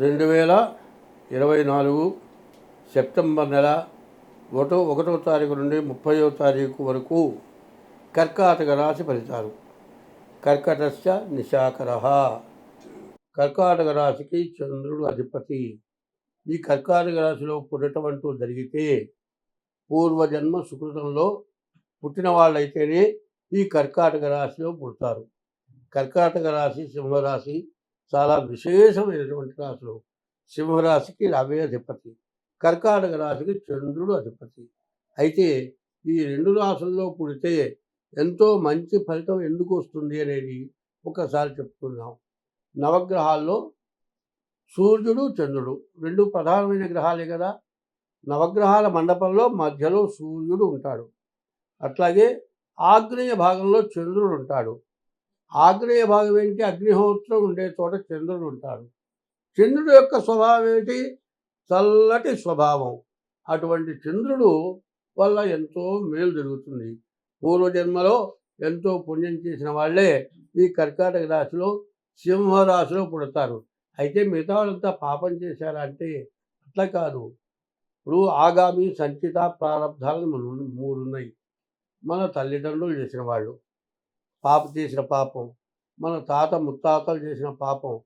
రెండు వేల ఇరవై నాలుగు సెప్టెంబర్ నెల ఒకటో ఒకటో తారీఖు నుండి ముప్పయో తారీఖు వరకు కర్కాటక రాశి ఫలితాలు. కర్కటస్య నిశాకర కర్కాటక రాశికి చంద్రుడు అధిపతి. ఈ కర్కాటక రాశిలో పుట్టడం అంటూ జరిగితే పూర్వజన్మ సుకృతంలో పుట్టిన వాళ్ళైతేనే ఈ కర్కాటక రాశిలో పుడతారు. కర్కాటక రాశి సింహరాశి చాలా విశేషమైనటువంటి రాశులు. సింహరాశికి రవి అధిపతి కర్కాటక రాశికి చంద్రుడు అధిపతి. అయితే ఈ రెండు రాశుల్లో పుడితే ఎంతో మంచి ఫలితం ఎందుకు వస్తుంది అనేది ఒకసారి చెప్తున్నాం నవగ్రహాల్లో సూర్యుడు చంద్రుడు రెండు ప్రధానమైన గ్రహాలే కదా. నవగ్రహాల మండపంలో మధ్యలో సూర్యుడు ఉంటాడు. అట్లాగే ఆగ్నేయ భాగంలో చంద్రుడు ఉంటాడు. ఆగ్నేయ భాగం ఏంటి? అగ్నిహోత్రం ఉండే చోట చంద్రుడు ఉంటాడు. చంద్రుడు యొక్క స్వభావం ఏమిటి? చల్లటి స్వభావం. అటువంటి చంద్రుడు వల్ల ఎంతో మేలు జరుగుతుంది. పూర్వజన్మలో ఎంతో పుణ్యం చేసిన వాళ్ళే ఈ కర్కాటక రాశిలో సింహరాశిలో పుడతారు. అయితే మిగతా వాళ్ళంతా పాపం చేశారంటే అట్లా కాదు. ఇప్పుడు ఆగామి సంచిత ప్రారంధాలు మన- మూడు ఉన్నాయి. మన తల్లిదండ్రులు చేసిన వాళ్ళు. పాప చేసిన పాపం మన తాత ముత్తాతలు చేసిన పాపం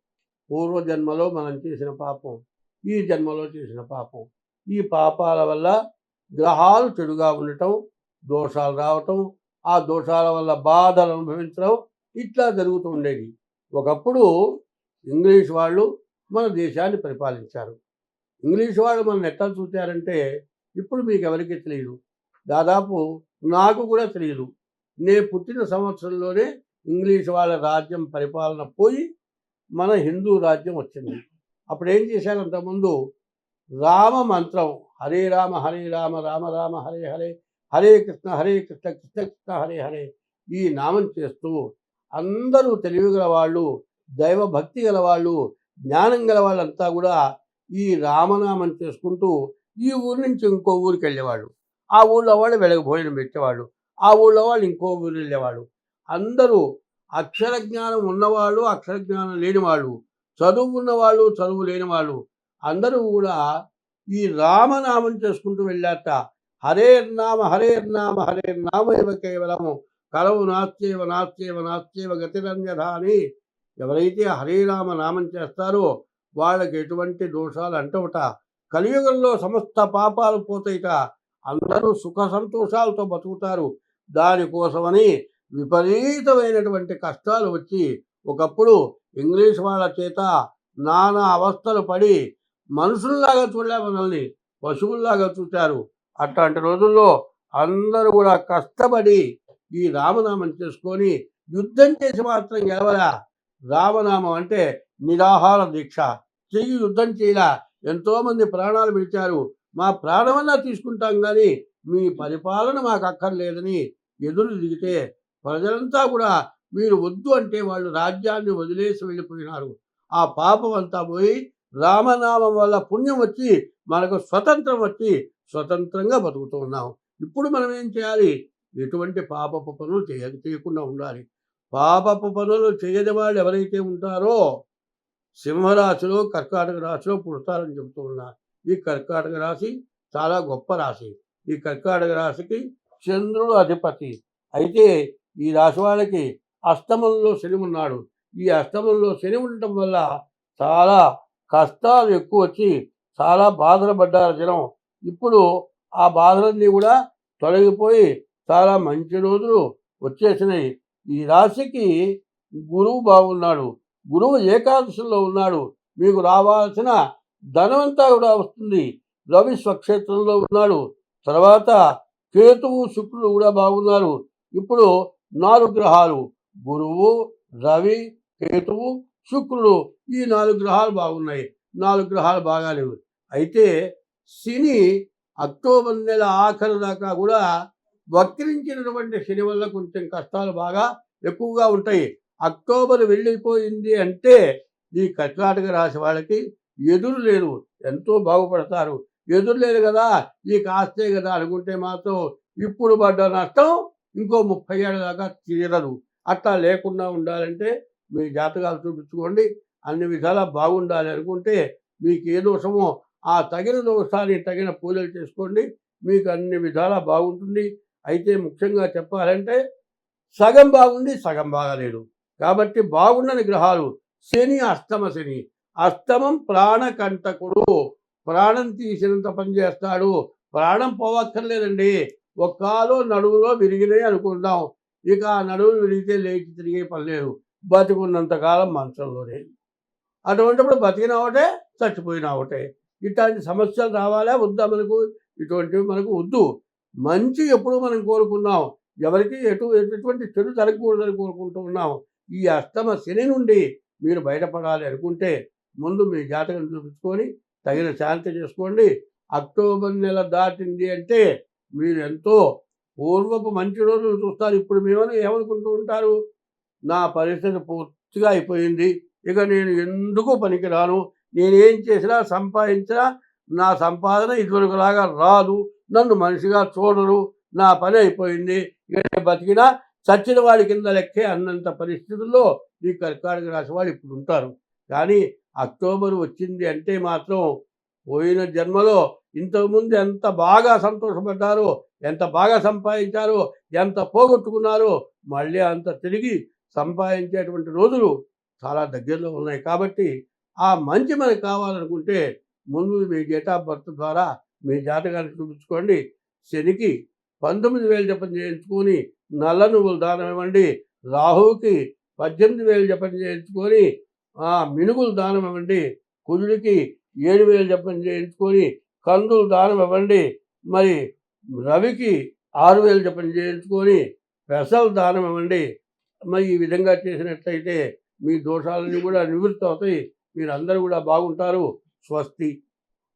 పూర్వజన్మలో మనం చేసిన పాపం ఈ జన్మలో చేసిన పాపం. ఈ పాపాల వల్ల గ్రహాలు చెడుగా ఉండటం దోషాలు రావటం ఆ దోషాల వల్ల బాధలు అనుభవించడం ఇట్లా జరుగుతూ ఉండేది. ఒకప్పుడు ఇంగ్లీష్ వాళ్ళు మన దేశాన్ని పరిపాలించారు. ఇంగ్లీష్ వాళ్ళు మనం ఎట్లా చూశారంటే ఇప్పుడు మీకు ఎవరికి తెలియదు. దాదాపు నాకు కూడా తెలియదు. నేను పుట్టిన సంవత్సరంలోనే ఇంగ్లీష్ వాళ్ళ రాజ్యం పరిపాలన పోయి మన హిందూ రాజ్యం వచ్చింది. అప్పుడు ఏం చేశారు అంతకుముందు? రామ మంత్రం హరే రామ హరే రామ రామ రామ హరే హరే హరే కృష్ణ హరే కృష్ణ కృష్ణ కృష్ణ హరే హరే ఈ నామం చేస్తూ అందరూ తెలివి గల వాళ్ళు దైవభక్తి గల వాళ్ళు జ్ఞానం గల వాళ్ళంతా కూడా ఈ రామనామం చేసుకుంటూ ఈ ఊరి నుంచి ఇంకో ఊరికి వెళ్ళేవాళ్ళు. ఆ ఊళ్ళో వాళ్ళు వెలగ భోజనం పెట్టేవాళ్ళు. ఆ ఊళ్ళో వాళ్ళు ఇంకో ఊరు వెళ్ళేవాళ్ళు. అందరూ అక్షర జ్ఞానం ఉన్నవాళ్ళు అక్షర జ్ఞానం లేని వాళ్ళు చదువు ఉన్నవాళ్ళు చదువు లేని వాళ్ళు అందరూ కూడా ఈ రామనామం చేసుకుంటూ వెళ్ళాట హరే నామ హరే నామ హరే నామ ఇవ కేవలము కలవు నాస్చేవ నాస్చేవ నాస్చేవ గతిరంజధ అని ఎవరైతే హరే రామ నామం చేస్తారో వాళ్ళకి ఎటువంటి దోషాలు అంటవుట. కలియుగంలో సమస్త పాపాలు పోతాయిట. అందరూ సుఖ సంతోషాలతో బతుకుతారు. దానికోసమని విపరీతమైనటువంటి కష్టాలు వచ్చి ఒకప్పుడు ఇంగ్లీష్ వాళ్ళ చేత నానా అవస్థలు పడి మనుషుల్లాగా చూడలే మనల్ని పశువుల్లాగా చూశారు. అట్లాంటి రోజుల్లో అందరూ కూడా కష్టపడి ఈ రామనామం చేసుకొని యుద్ధం చేసి మాత్రం గెలవరా? రామనామం అంటే నిరాహార దీక్ష. చెయ్యి యుద్ధం చేయలా ఎంతోమంది ప్రాణాలు విడిచారు. మా ప్రాణమన్నా తీసుకుంటాం కానీ మీ పరిపాలన మాకు అక్కర్లేదని ఎదురు దిగితే ప్రజలంతా కూడా మీరు వద్దు అంటే వాళ్ళు రాజ్యాన్ని వదిలేసి వెళ్ళిపోయినారు. ఆ పాపం అంతా పోయి రామనామం వల్ల పుణ్యం వచ్చి మనకు స్వతంత్రం వచ్చి స్వతంత్రంగా బతుకుతూ ఉన్నాం. ఇప్పుడు మనం ఏం చేయాలి? ఎటువంటి పాపపు పనులు చేయ చేయకుండా ఉండాలి. పాపపు పనులు చేయని వాళ్ళు ఎవరైతే ఉంటారో సింహరాశిలో కర్కాటక రాశిలో పుడతారని చెబుతూ ఉన్నారు ఈ కర్కాటక రాశి చాలా గొప్ప రాశి. ఈ కర్కాటక రాశికి చంద్రుడు అధిపతి. అయితే ఈ రాశి వాళ్ళకి అష్టమంలో శని ఉన్నాడు. ఈ అష్టమంలో శని ఉండటం వల్ల చాలా కష్టాలు ఎక్కువ వచ్చి చాలా బాధలు పడ్డారు జనం. ఇప్పుడు ఆ బాధలన్నీ కూడా తొలగిపోయి చాలా మంచి రోజులు వచ్చేసినాయి. ఈ రాశికి గురువు బాగున్నాడు. గురువు ఏకాదశిలో ఉన్నాడు. మీకు రావాల్సిన ధనమంతా కూడా వస్తుంది. రవి స్వక్షేత్రంలో ఉన్నాడు. తర్వాత కేతువు శుక్రుడు కూడా బాగున్నారు. ఇప్పుడు నాలుగు గ్రహాలు గురువు రవి కేతువు శుక్రుడు. ఈ నాలుగు గ్రహాలు బాగున్నాయి. నాలుగు గ్రహాలు బాగాలేవు. అయితే శని అక్టోబర్ నెల ఆఖరి దాకా కూడా వక్రించినటువంటి శని వల్ల కొంచెం కష్టాలు బాగా ఎక్కువగా ఉంటాయి. అక్టోబర్ వెళ్ళిపోయింది అంటే ఈ కర్ణాటక రాశి వాళ్ళకి ఎదురు లేరు. ఎంతో బాగుపడతారు. ఎదురులేదు కదా ఈ కాస్తే కదా అనుకుంటే మాత్రం ఇప్పుడు పడ్డ నష్టం ఇంకో ముప్పై ఏళ్ళ దాకా తీరదు. అట్లా లేకుండా ఉండాలంటే మీ జాతకాలు చూపించుకోండి. అన్ని విధాలా బాగుండాలి అనుకుంటే మీకు ఏ దోషమో ఆ తగిన దోషాన్ని తగిన పూజలు చేసుకోండి. మీకు అన్ని విధాలా బాగుంటుంది. అయితే ముఖ్యంగా చెప్పాలంటే సగం బాగుంది సగం బాగలేదు. కాబట్టి బాగుండని గ్రహాలు శని అష్టమ శని. అష్టమం ప్రాణకంటకుడు. ప్రాణం తీసినంత పని చేస్తాడు. ప్రాణం పోవక్కర్లేదండి. ఒక కాలు నడువులో విరిగినాయి అనుకుంటాం. ఇక ఆ నడువులు విరిగితే లేచి తిరిగే పని లేదు. బతికున్నంత కాలం మంచంలోనే. అటువంటిప్పుడు బతికిన ఒకటే చచ్చిపోయిన ఒకటే. ఇట్లాంటి సమస్యలు రావాలా? వద్దా మనకు? ఇటువంటివి మనకు వద్దు. మంచి ఎప్పుడు మనం కోరుకున్నాం? ఎవరికి ఎటు ఎటువంటి చెడు జరగకూడదని కోరుకుంటూ ఉన్నాం? ఈ అష్టమ శని నుండి మీరు బయటపడాలి అనుకుంటే ముందు మీ జాతకం చూపించుకొని తగిన శాంతి చేసుకోండి. అక్టోబర్ నెల దాటింది అంటే మీరు ఎంతో పూర్వపు మంచి రోజులు చూస్తారు. ఇప్పుడు మేమని ఏమనుకుంటూ ఉంటారు? నా పరిస్థితి పూర్తిగా అయిపోయింది. ఇక నేను ఎందుకు పనికిరాను? నేనేం చేసినా సంపాదించినా నా సంపాదన ఇదివరకులాగా రాదు. నన్ను మనిషిగా చూడరు. నా పని అయిపోయింది. ఇక బతికినా చచ్చిన వాడి కింద లెక్కే అన్నంత పరిస్థితుల్లో ఈ కర్కాటక రాశి వాళ్ళు ఇప్పుడు ఉంటారు. కానీ అక్టోబర్ వచ్చింది అంటే మాత్రం పోయిన జన్మలో ఇంతకుముందు ఎంత బాగా సంతోషపడ్డారో ఎంత బాగా సంపాదించారో ఎంత పోగొట్టుకున్నారో మళ్ళీ అంత తిరిగి సంపాదించేటువంటి రోజులు చాలా దగ్గరలో ఉన్నాయి. కాబట్టి ఆ మంచి మనకు కావాలనుకుంటే ముందు మీ డేట్ ఆఫ్ బర్త్ ద్వారా మీ జాతకాన్ని చూపించుకోండి. శనికి పంతొమ్మిది వేలు జపం చేయించుకొని నల్ల నువ్వులు దానం ఇవ్వండి. రాహువుకి పద్దెనిమిది వేలు జపం చేయించుకొని ఆ మినుగులు దానం ఇవ్వండి. కుజుడికి ఏడు వేలు జపం చేయించుకొని కందులు దానం ఇవ్వండి. మరి రవికి ఆరు వేలు జపం చేయించుకొని పెసలు దానం ఇవ్వండి. మరి ఈ విధంగా చేసినట్లయితే మీ దోషాలన్నీ కూడా నివృత్తి అవుతాయి. మీరు అందరూ కూడా బాగుంటారు. స్వస్తి.